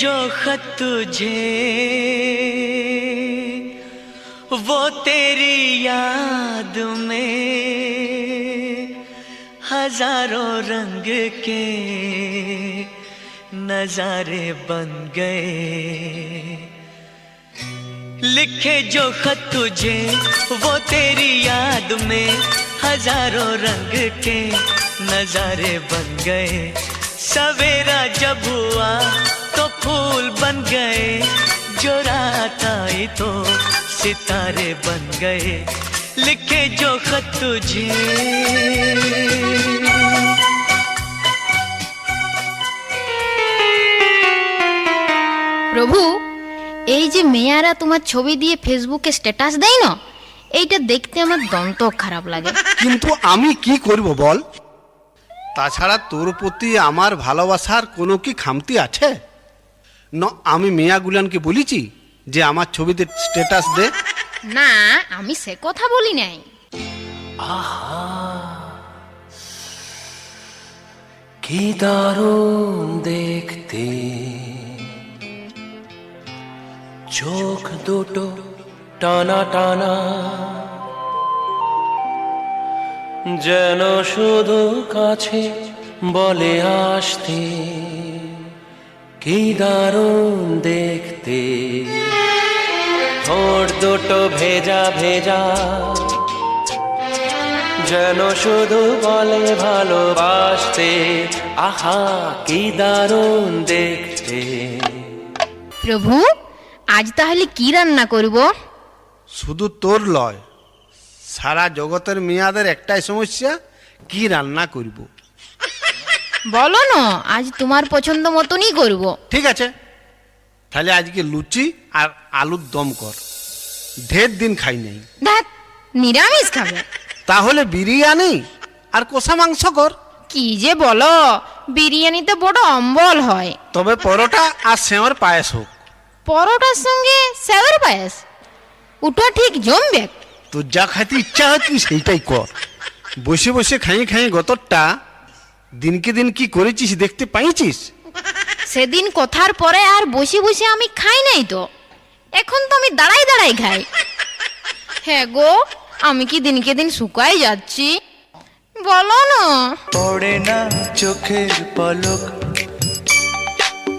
जो खत तुझे, वो तेरी याद में हज़ारों रंग के नजारे बन गए। लिखे जो खत तुझे, वो तेरी याद में हज़ारों रंग के नजारे बन गए। सवेरा जब हुआ तो फूल बन गए जो रात आई तो सितारे बन गए लिखे जो खत तुझे প্রভু এই যে মেয়ারা তোমার ছবি দিয়ে ফেসবুকে স্ট্যাটাস দেয় না এইটা দেখতে আমার দন্ত খারাপ লাগে কিন্তু আমি কি করব বল তাছাড়া তোর প্রতি আমার ভালোবাসার কোনো কি খামতি আছে ন আমি মিয়া গুলানকে বলেছি যে আমার ছবিতে স্ট্যাটাস দে। না আমি সে কথা বলি নাই। কি দারুণ দেখতে। চোখ দুটো টানা টানা। যেন শুধু কাছে বলে আসতে। কি দারুণ দেখতে। ঠোঁট দুটো ভেজা ভেজা। যেন শুধু বলে ভালোবাসতে আহা কি দারুণ দেখতে। প্রভু আজ তাহলে কি রান্না করব? শুধু তোর লয়। সারা জগতের মেয়াদের একটাই সমস্যা কি রান্না করব? বলো না আজ তোমার পছন্দ মতনই করব। ঠিক আছে। তাহলে আজকে লুচি আর আলুর দম কর। ঢের দিন খাই নাই। দেখ নিরামিষ খাবে। তাহলে বিরিয়ানি আর কষা মাংস কর। কি যে বলো বিরিয়ানিতে বড় অম্বল হয়। তবে পরোটা আর সেমার পায়েস হোক। পরোটার সঙ্গে সেওয়ার পায়েস? ওটা ঠিক জমবে। তোর যা খাইতে ইচ্ছা হয় তুই সেইটাই কর। বসে বসে খাই খাই গতরটা দিনকে দিন কি করেছিস দেখতে পাইছিস? সেদিন কথার পরে আর বসে বসে আমি খাই নাই তো। এখন তো আমি দাঁড়াই দাঁড়াই খাই। হ্যাঁ গো আমি কি দিনকে দিন শুকাই যাচ্ছি? বলো না। পড়ে না চোখের পলক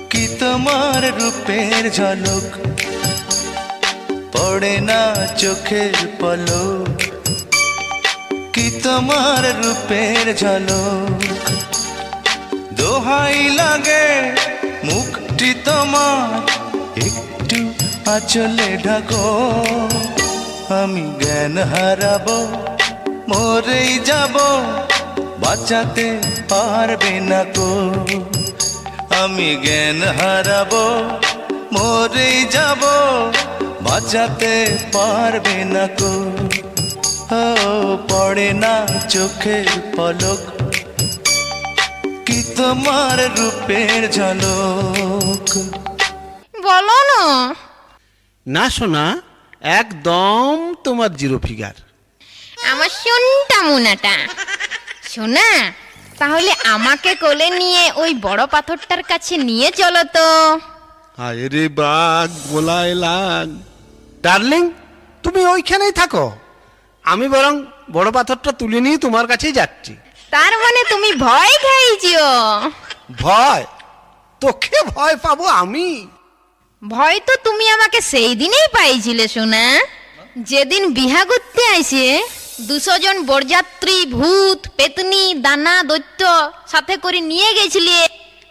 কি তোমার রূপের ঝলক? পড়ে না চোখের পলক। কি তোমার রূপের ঝলক। দোহাই লাগে, মুখটি তোমার, একটু আচলে ঢাকো। আমি জ্ঞান হারাবো, মরেই যাব, বাঁচাতে পারবে না কো আমি জ্ঞান হারাবো, মরেই যাব, বাঁচাতে পারবে না কো পড়ে না চোখের পলক কি তোমার রূপের ঝলক? বলো না। না শোনা একদম তোমার জিরো ফিগার। আমার শোনটা মুনাটা। শোনা তাহলে আমাকে কোলে নিয়ে ওই বড় পাথরটার কাছে নিয়ে চলো তো। আরে রে বাঘ গোলায় লাগ ডার্লিং তুমি ওইখানেই থাকো। আমি বরং বড় পাথরটা তুলে নিয়ে তোমার কাছেই যাচ্ছি। তার মানে তুমি ভয় খাইছিও ভয়? তোকে ভয় পাবো আমি। ভয় তো তুমি আমাকে সেই দিনেই পাইছিলে শোনা যেদিন বিহা করতে আইসে দুশো জন বরযাত্রী ভূত পেতনি দানা দৈত্য সাথে করে নিয়ে গেছিলে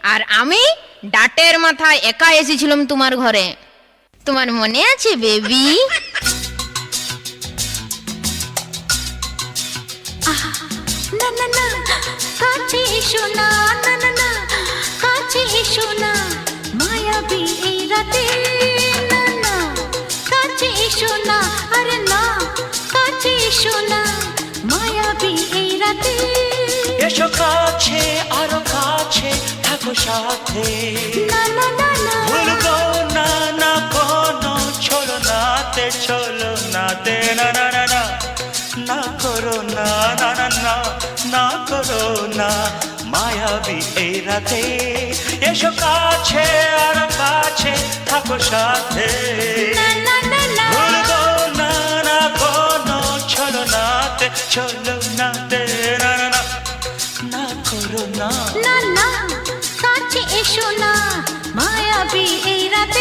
আর আমি ডাটের মাথায় একা এসেছিলাম তোমার ঘরে। তোমার মনে আছে বেবি? না না কাছে এসো না না না না কাছে এসো না মায়াবী এই রাতে না না কাছে এসো না আরে না কাছে এসো না মায়াবী এই রাতে। এসো কাছে আরও কাছে থাকো সাথে। না না না মায়াবী এই রাতে এসো কাছে আর কাছে থাকো সাথে। ভুলবো না না কোনো চলো নাতে চলো নাতে না না না না করো না। না না কাছে এসো না মায়াবি এই রাতে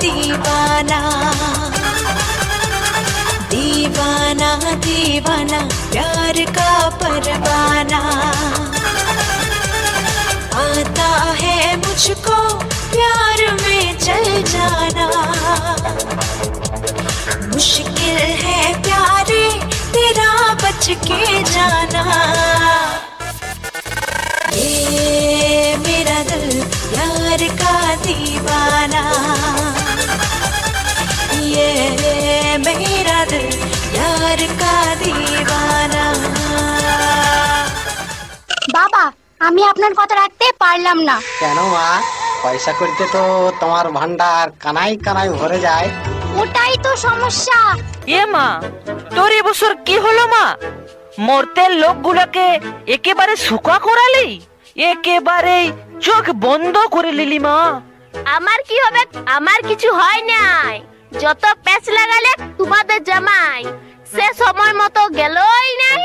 दीवाना। दीवाना दीवाना, प्यार का परवाना। आता है मुझको प्यार में चल जाना। मुश्किल है प्यारे, तेरा बच के जाना। ये मेरा दिल, प्यार का दीवाना। আমি আপনার কথা রাখতে পারলাম না। কেন মা? পয়সা করতে তো তোমার ভান্ডার কানাই কানাই ভরে যায়। ওটাই তো সমস্যা। এ মা তোর এবছর কি হলো মা? মর্তের লোকগুলোকে একেবারে শুকা করালি? একেবারে চোখ বন্ধ করে লিলি মা। আমার কি হবে? আমার কিছু হয় নাই। যত প্যাচ লাগালে তোমাদের জামাই। সে সময় মতো গেলই নাই।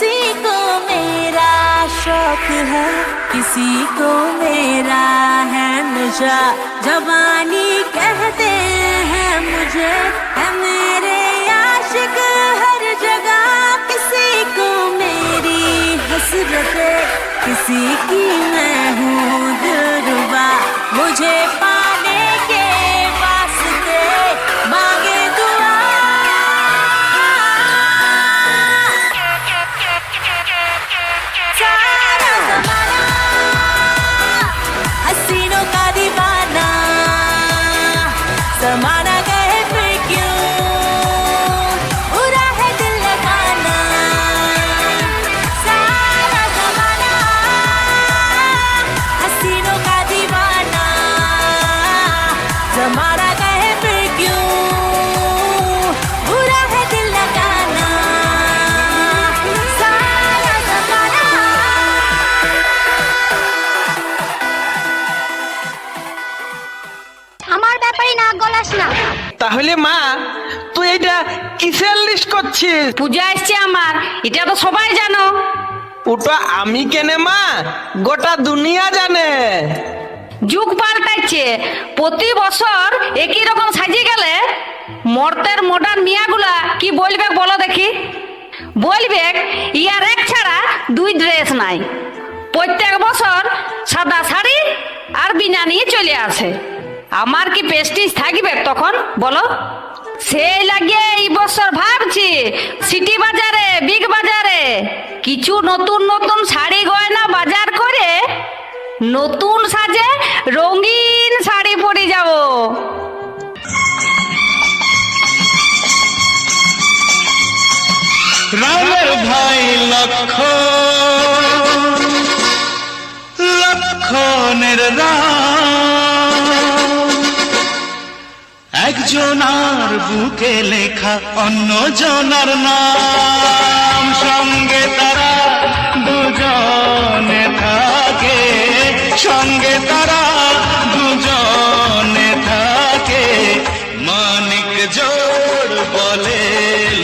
किसी को मेरा शौक है, किसी को मेरा है नशा। जवानी कहते हैं मुझे, है मेरे आशिक हर जगह। किसी को मेरी हसरत, किसी की मैं हूँ दिलरुबा मुझे पाने ওটা আমি কেনে মা? গোটা দুনিয়া জানে। যুগ পাল্টাচ্ছে প্রতি বছর একই রকম সাজিয়ে গেলে মর্তের মডার্ন মিয়াগুলা কি বলবে বলো দেখি? বলবে ইয়ার এক ছাড়া দুই ড্রেস নাই। প্রত্যেক বছর সাদা শাড়ি আর বিনা নিয়ে চলে আসে। আমার কি পেস্টিস থাকবে তখন বলো? সেই লাগিয়ে এই বছর ভাবছি, সিটি বাজারে, বিগ বাজারে। কিছু নতুন নতুন শাড়ি গয়না বাজার করে নতুন সাজে রঙিন শাড়ি পরে যাব। রামের ভাই লক্ষ লক্ষণের রাম। একজনার বুকে লেখা অন্য জনার নাম। সঙ্গে তারা দুজনে থাকে। সঙ্গে তারা দুজনে থাকে। মানিক জোড় বলে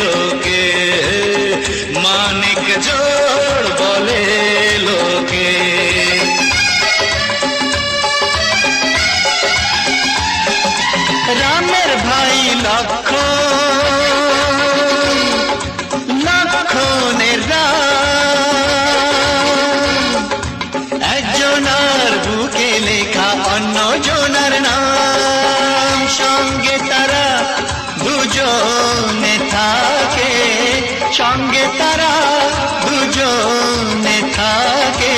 লোকে। মানিক জোড় বলে ভাই লক্ষ লক্ষণের একজনার বুকে অন্য জনার নাম সঙ্গে তারা দুজনে থাকে সঙ্গে তারা থাকে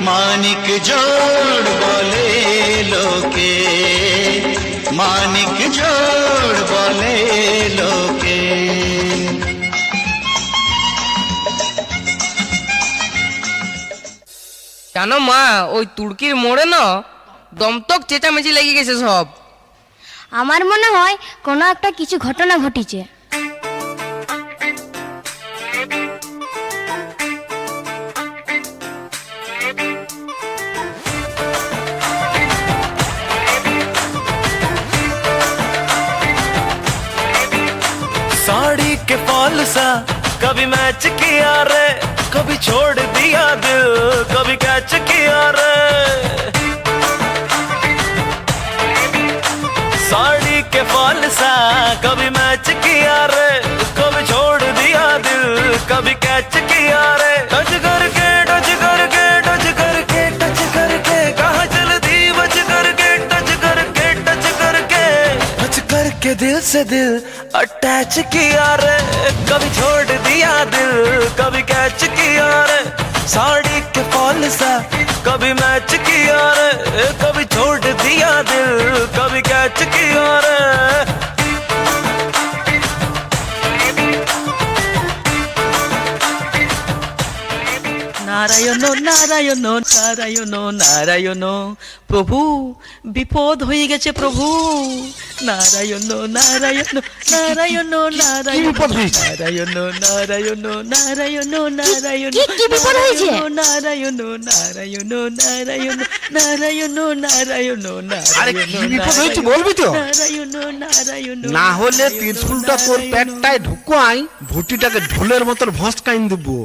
মানিক জোড় বলে লোকে মানিক ঝোড় বলে লোকে। জানো মা ওই তুর্কির মোড়ে না দমতক চেঁচামেচি লেগে গেছে সব। আমার মনে হয় কোনো একটা কিছু ঘটনা ঘটিছে। के फॉल सा। कभी मैच किया रे, कभी छोड़ दिया दिल, कभी कैच किया रे। साड़ी के फॉल सा, कभी मैच किया रे, कभी छोड़ दिया दिल, कभी कैच किया रे दिल से दिल अटैच किया रे। कभी छोड़ दिया दिल, कभी कैच किया रे। साड़ी के फॉल सा कभी मैच किया रे। कभी छोड़ दिया दिल, कभी कैच किया নারায়ণ নারায়ণ নারায়ণ নারায়ণ প্রভু বিপদ হয়ে গেছে প্রভু নারায়ণ নারায়ণ নারায়ণ নারায়ণ? নারায়ণ নারায়ণ নারায়ণ নারায়ণ? নারায়ণ নারায়ণ নারায়ণ নারায়ণ নারায়ণ নারায়ণ বলবি তো নারায়ণ নারায়ণ না হলে ত্রিশুলটা তোর পেটটায় ঢুকাই ভুটিটাকে ঢোলের মতন ভসকাইন দেবো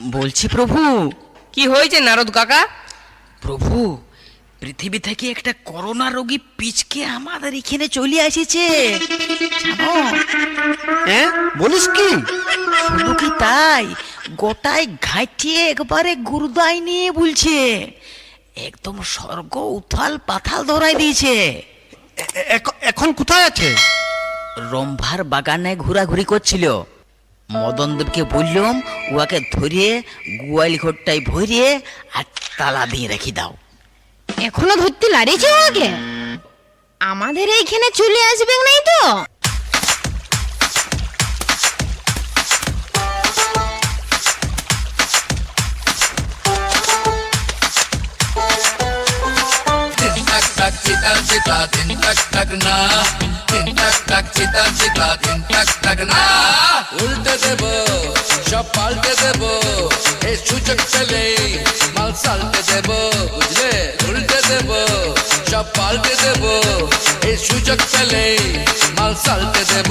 বলছি প্রভু! কি হয়েছে নারদ কাকা? প্রভু পৃথিবী থেকে একটা করোনা রোগী পিচকে আমাদের এখানে চলে এসেছে। হ্যাঁ? বলিস কি? শুধু কি তাই? গোটায় ঘাইটিয়ে একবারে গুরুদাই নিয়ে বলছে একদম স্বর্গ উথাল পাথাল ধরাই দিয়েছে। এখন কোথায় আছে? রম্ভার বাগানে ঘোরাঘুরি করছিল। মদনদেবকে বললাম, উহাকে ধরিয়ে গোয়াল ঘরটায় ভরিয়ে আর তালা দিয়ে রেখে দাও। এখনও ধরতে লাড়িয়েছে ওকে আমাদের এইখানে চলে আসবে নাই তো? উল্টে দেব সব পাল্টে দেব এই সুযোগ পেলে মাল সাল্টে দেব বুঝলে উল্টে দেব সব পাল্টে দেব এই সুযোগ পেলে মাল সাল্টে দেব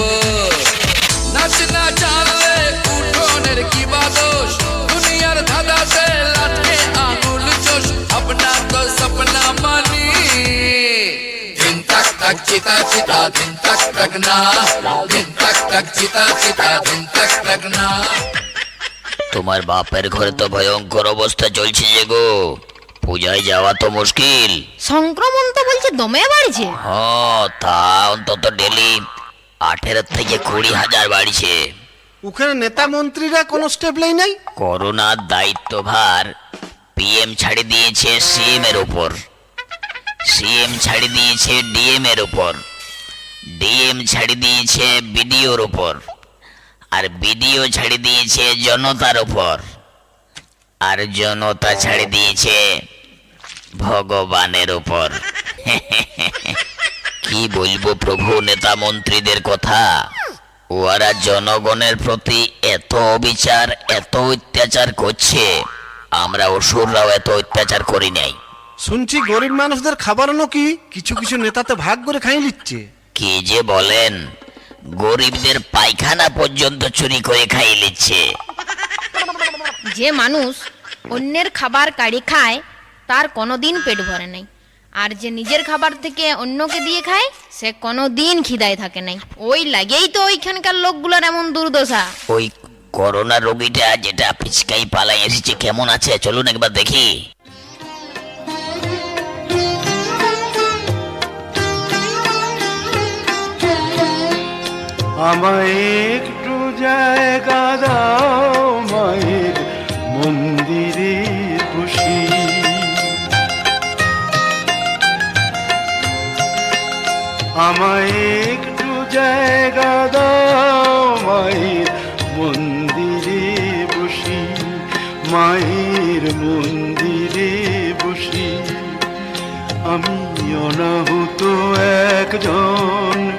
নাচ না জানলে উঠোনের কি বাদোষ चिता चिता दिन तक तक ना दिन तक तक चिता चिता दिन तक तक ना তোমার বাপের ঘরে তো ভয়ঙ্কর অবস্থা চলছে যে গো পূজায় যাওয়া তো মুশকিল সংক্রমণ তো বলছে দমে বাড়ছে হ্যাঁ তা অন্তত ডেলি আঠেরো থেকে কুড়ি হাজার বাড়ছে ওখানে নেতা মন্ত্রীরা কোনো স্টেপ নেই নাই করোনার দায়িত্বভার পিএম ছাড়ি দিয়েছে সিএম এর উপর সিএম ছাড়ি দিয়েছে ডিএম এর উপর। ডিএম ছাড়ি দিয়েছে বিডিওর উপর। আর বিডিও ছাড়ি দিয়েছে জনতার উপর। আর জনতা ছাড়ি দিয়েছে ভগবানের উপর। কি বলব প্রভু নেতা মন্ত্রীদের কথা? ওরা জনগণের প্রতি এত অবিচার, এত অত্যাচার করছে। আমরা অসুররাও এত অত্যাচার করি নাই। শুনছি গরিব মানুষদের খাবারও কি কিছু কিছু নেতাতে ভাগ করে খাই নিচ্ছে। কি যে বলেন? গরিবদের পায়খানা পর্যন্ত চুরি করে খাইয়ে নিচ্ছে। যে মানুষ অন্যের খাবার কাড়ি খায় তার কোনোদিন পেট ভরে নাই। আর যে নিজের খাবার থেকে অন্যকে দিয়ে খায় সে কোনো দিন খিদায় থাকে নাই। ওই লাগেই তো ওইখানকার লোকগুলোর এমন দুর্দশা। ওই করোনা রোগীটা যেটা পিচকাই পালাই এসেছে কেমন আছে? চলুন একবার দেখি। আমায় একটু জায়গা দাও, মায়ের মন্দিরে খুশি আমায় একটু জায়গা দাও, মায়ের মন্দিরে বসি। মায়ের মন্দিরে বসি। আমি অনাহুত একজন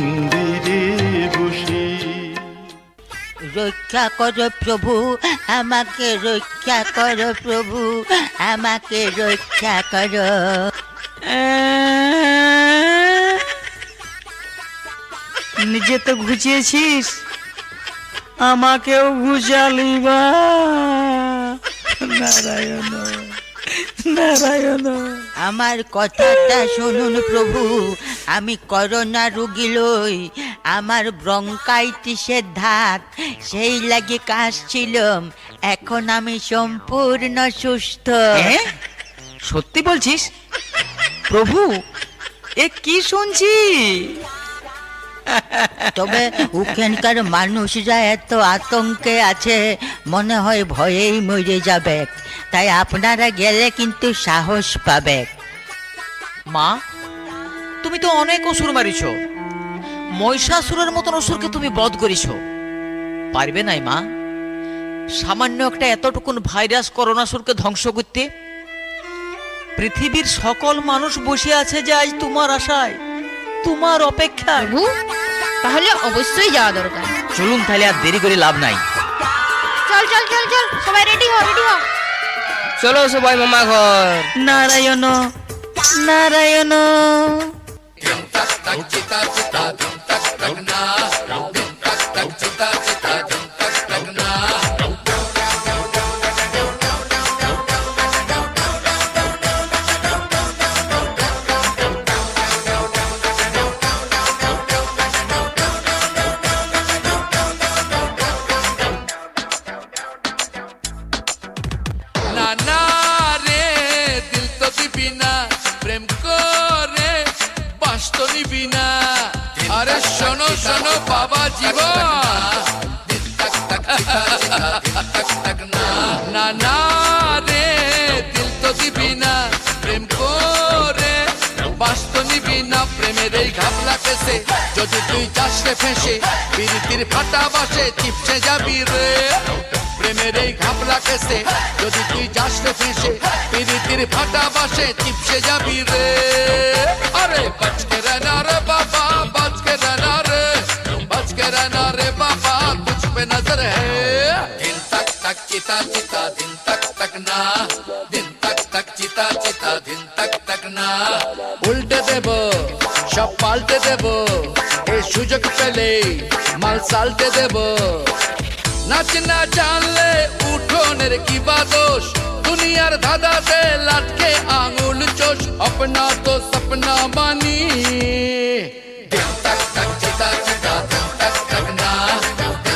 রক্ষা করো প্রভু আমাকে রক্ষা করো প্রভু আমাকে রক্ষা করো। নিজে তো ঘুচিয়েছিস? আমাকেও ঘুচালি বা। নারায়ণ নারায়ণ। আমার কথাটা শুনুন প্রভু আমি করোনা রুগী লই আমার ব্রঙ্কাইটিসের ধাত সেই লাগে কাশছিলাম। এখন আমি সম্পূর্ণ সুস্থ। সত্যি বলছিস? প্রভু এ কি শুনছি? তবে ওখানকার মানুষরা এত আতঙ্কে আছে মনে হয় ভয়েই মরে যাবে। তাই আপনারা গেলে কিন্তু সাহস পাবে। মা তুমি তো অনেক অসুর মারিছ। মহিষাসুরের মতন অসুরকে তুমি বধ করিছ। পারবে নাই মা। সামান্য একটা এতটুকুন ভাইরাস করোনাসুরকে ধ্বংস করতে। পৃথিবীর সকল মানুষ বসে আছে যে আজ তোমার আশায় তোমার অপেক্ষা তাহলে অবশ্যই যাওয়া দরকার। চলুন তাহলে আর দেরি করে লাভ নাই। চল চল চল চল সবাই রেডি হও রেডি হও। চলো সবাই মামা ঘর নারায়ণ নারায়ণ। না এই ঘাপলা ফেসে যদি তুই যাস রে ফেসে বিরিতির ফাটা বাসে চিপসে যাবি রে প্রেমের এই ঘাপলা ফেসে যদি তুই যাস রে ফেসে বিরিতির ফাটা বাসে চিপসে যাবি রে আরে বাচকে রানা রে বাবা বাচকে রানা রে বাচকে রানা রে বাবা तुझ पे नज़र है दिन तक तक चिता चिता दिन तक तक ना সব পাল্টে দেব এই সুযোগ পেলে মাল সালটে দেব নাচ না জানলে উঠোনের কি বা দোষ দুনিয়ার ধাঁধাতে লাটকে আঙুল চোষ अपना तो सपना बानी दिन तक तक चिता चिता दिन